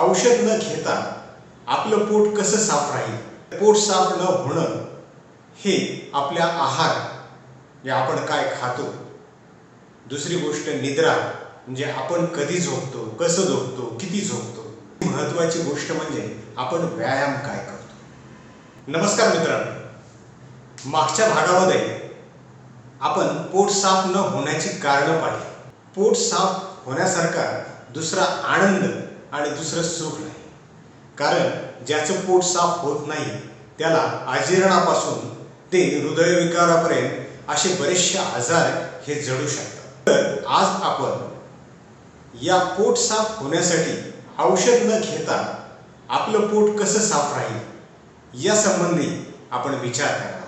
औषध न घेता आपलं पोट कसं साफ राहील? पोट साफ न होणं हे आपल्या आहार म्हणजे आपण काय खातो? दुसरी गोष्ट निद्रा म्हणजे आपण कधी झोपतो कसं झोपतो किती झोपतो? महत्वाची गोष्ट म्हणजे आपण व्यायाम काय करतो? नमस्कार मित्रांनो. मागच्या भागामध्ये आपण पोट साफ न होण्याची कारणं पाहिली. पोट साफ होण्यासारखा दुसरा आनंद आणि दुसरं सुख नाही कारण ज्याचं पोट साफ होत नाही त्याला आजीर्णापासून ते हृदयविकारापर्यंत असे बरेचसे आजार हे जडू शकतात तर आज आपण या पोट साफ होण्यासाठी औषध न घेता आपलं पोट कसं साफ राहील या संबंधी आपण विचार करणार आहोत.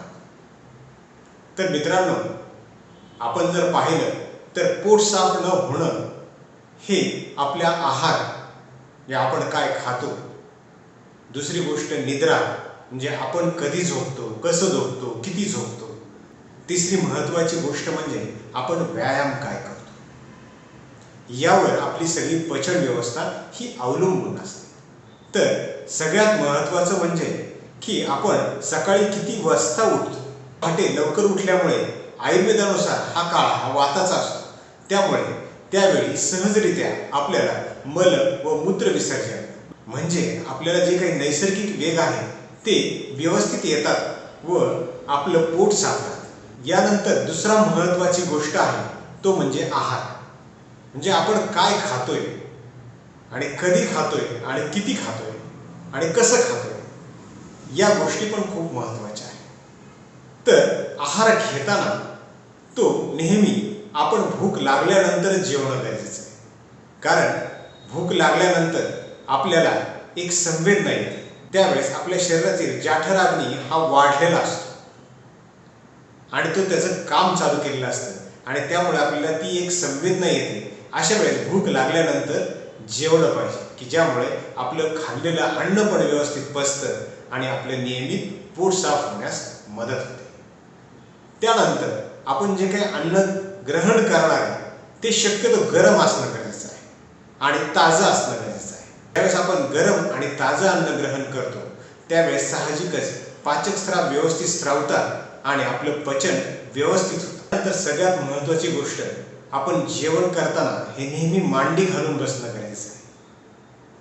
तर मित्रांनो आपण जर पाहिलं तर पोट साफ न होणं हे आपल्या आहार म्हणजे आपण काय खातो? दुसरी गोष्ट निद्रा म्हणजे आपण कधी झोपतो कसं झोपतो किती झोपतो? तिसरी महत्वाची गोष्ट म्हणजे आपण व्यायाम काय करतो? यावर आपली सगळी पचन व्यवस्था ही अवलंबून असते. तर सगळ्यात महत्वाचं म्हणजे की आपण सकाळी किती वाजता उठतो? पहाटे लवकर उठल्यामुळे आयुर्वेदानुसार हा काळ हा वाताचा असतो. त्यामुळे त्यावेळी सहजरित्या आपल्याला मल व मूत्र विसर्जन म्हणजे आपल्याला जे काही नैसर्गिक वेग आहे ते व्यवस्थित येतात व आपलं पोट साफ यानंतर दुसरा महत्वाची गोष्ट आहे तो म्हणजे आहार. म्हणजे आपण काय खातोय आणि कधी खातोय आणि किती खातोय आणि कसं खातोय या गोष्टी पण खूप महत्त्वाच्या आहेत. तर आहार घेताना तो नेहमी आपण भूक लागल्यानंतर जेवणं गरजेचं आहे. कारण भूक लागल्यानंतर आपल्याला एक संवेदना येते. त्यावेळेस आपल्या शरीरातील जाठराग्नी हा वाढलेला असतो. आणि तो त्याचं काम चालू केलेलं असतं. आणि त्यामुळे आपल्याला ती एक संवेदना येते. अशा वेळेस भूक लागल्यानंतर जेवलं पाहिजे. की ज्यामुळे आपलं खाल्लेलं अन्न पण व्यवस्थित पचतं आणि आपलं नियमित पोट साफ होण्यास मदत होते. त्यानंतर आपण जे काही अन्न ग्रहण करणार आहे ते शक्यतो गरम असणं गरजेचं आहे. आणि ताजं असणं गरजेचं आहे. त्यावेळेस आपण गरम आणि ताजं अन्न ग्रहण करतो त्यावेळेस साहजिकच पाचक स्त्राव व्यवस्थित स्रावतात आणि आपलं पचन व्यवस्थित होतं. नंतर सगळ्यात महत्वाची गोष्ट आपण जेवण करताना हे नेहमी मांडी घालून बसणं गरजेचं आहे.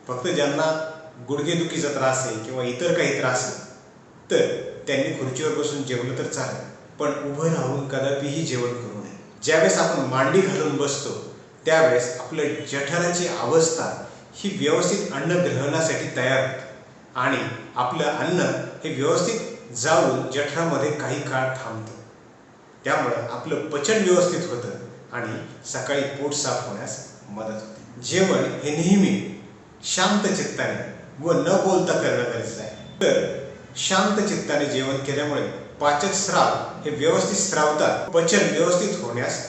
फक्त ज्यांना गुडघेदुखीचा त्रास आहे किंवा इतर काही त्रास आहे तर त्यांनी खुर्चीवर बसून जेवलं तर चालेल. पण उभं राहून कदापिही जेवण करू नये. ज्यावेळेस आपण मांडी घालून बसतो त्यावेळेस आपलं जठराची अवस्था ही व्यवस्थित अन्न ग्रहणासाठी तयार होते. आणि आपलं अन्न हे व्यवस्थित जाऊन जठरामध्ये काही काळ थांबतं. त्यामुळं आपलं पचन व्यवस्थित होतं आणि सकाळी पोट साफ होण्यास मदत होते. जेवण हे नेहमी शांत चित्ताने व न बोलता करणं गरजेचं आहे. तर शांत चित्ताने जेवण केल्यामुळे पाचन स्राव हे व्यवस्थित स्रावतात. पचन व्यवस्थित होण्यास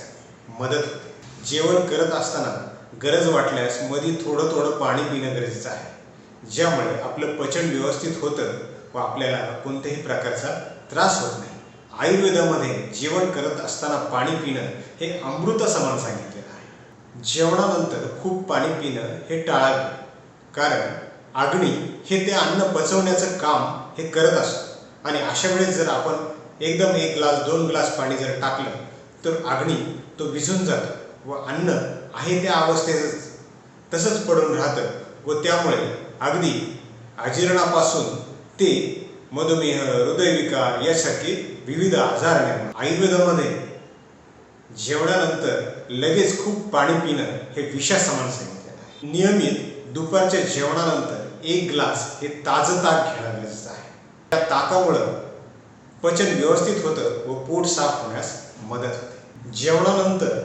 मदत होते. जेवण करत असताना गरज वाटल्यास मध्ये थोडं थोडं पाणी पिणं गरजेचं आहे. ज्यामुळे आपलं पचन व्यवस्थित होतं व आपल्याला कोणत्याही प्रकारचा त्रास होत नाही. आयुर्वेदामध्ये जेवण करत असताना पाणी पिणं हे अमृत समान सांगितलेलं आहे. जेवणानंतर खूप पाणी पिणं हे टाळावे. कारण अग्नी हे ते अन्न पचवण्याचं काम हे करत असतं. आणि अशा वेळेस जर आपण एकदम एक ग्लास दोन ग्लास पाणी जर टाकलं तर अग्नी तो विझून जातो व अन्न आहे त्या अवस्थेतच तसंच पडून राहतं व त्यामुळे अगदी अजीर्णापासून ते मधुमेह हृदयविकार यासारखे विविध आजार निर्माण आयुर्वेदामध्ये जेवणानंतर लगेच खूप पाणी पिणं हे विषासमान सांगितलेलं आहे. नियमित दुपारच्या जेवणानंतर एक ग्लास हे ताजं ताक घेणं त्या ताकामुळं पचन व्यवस्थित होतं व पोट साफ होण्यास मदत होते. जेवणानंतर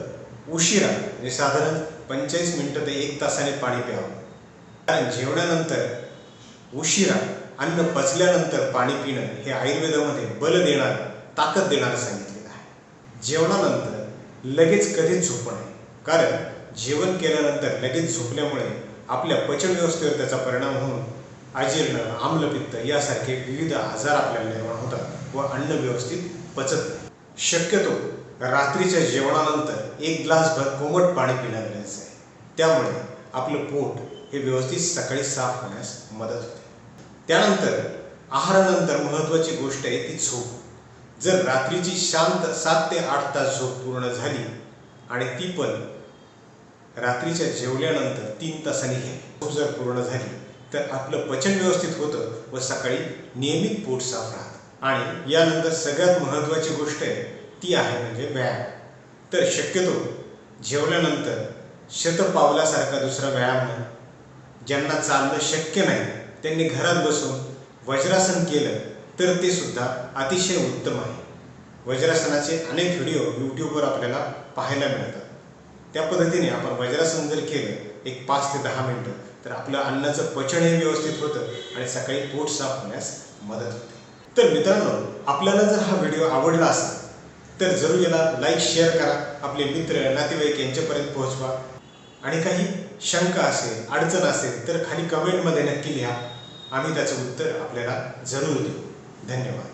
उशिरा म्हणजे साधारण पंचेचाळीस मिनटं ते एक तासाने पाणी प्यावं. कारण जेवणानंतर उशिरा अन्न पचल्यानंतर पाणी पिणं हे आयुर्वेदामध्ये बल देणारं ताकद देणारं सांगितलेलं आहे. जेवणानंतर लगेच कधीच झोपू कारण जेवण केल्यानंतर लगेच झोपल्यामुळे आपल्या पचन व्यवस्थेवर त्याचा परिणाम होऊन अजीर्ण आम्लपित्त यासारखे विविध आजार आपल्याला निर्माण होतात व अन्न व्यवस्थित पचत नाही. शक्यतो रात्रीच्या जेवणानंतर एक ग्लासभर कोमट पाणी पिणं गरजेचं आहे. त्यामुळे आपलं पोट हे व्यवस्थित सकाळी साफ होण्यास मदत होते. त्यानंतर आहारानंतर महत्त्वाची गोष्ट आहे ती झोप. जर रात्रीची शांत सात ते आठ तास झोप पूर्ण झाली आणि ती पण रात्रीच्या जेवल्यानंतर तीन तासांनी घ्या झोप जर पूर्ण झाली तर आपलं पचन व्यवस्थित होतं व सकाळी नियमित पोट साफ राहतं. आणि यानंतर सगळ्यात महत्त्वाची गोष्ट आहे ती आहे म्हणजे व्यायाम. तर शक्यतो जेवल्यानंतर शतपावलासारखा दुसरा व्यायाम नाही. ज्यांना चालणं शक्य नाही त्यांनी घरात बसून वज्रासन केलं तर ते सुद्धा अतिशय उत्तम आहे. वज्रासनाचे अनेक व्हिडिओ यूट्यूबवर आपल्याला पाहायला मिळतात. त्या पद्धतीने आपण वज्रासन जर केलं एक पाच ते दहा मिनटं तर आपलं अन्नाचं पचन हे व्यवस्थित होतं आणि सकाळी पोट साफ होण्यास मदत होते. तर मित्रांनो आपल्याला जर हा व्हिडिओ आवडला असेल तर जरूर याला लाईक शेअर करा. आपले मित्र नातेवाईक यांच्यापर्यंत पोहोचवा. आणि काही शंका असेल अडचण असेल तर खाली कमेंटमध्ये नक्की लिहा. आम्ही त्याचं उत्तर आपल्याला जरूर देऊ. धन्यवाद.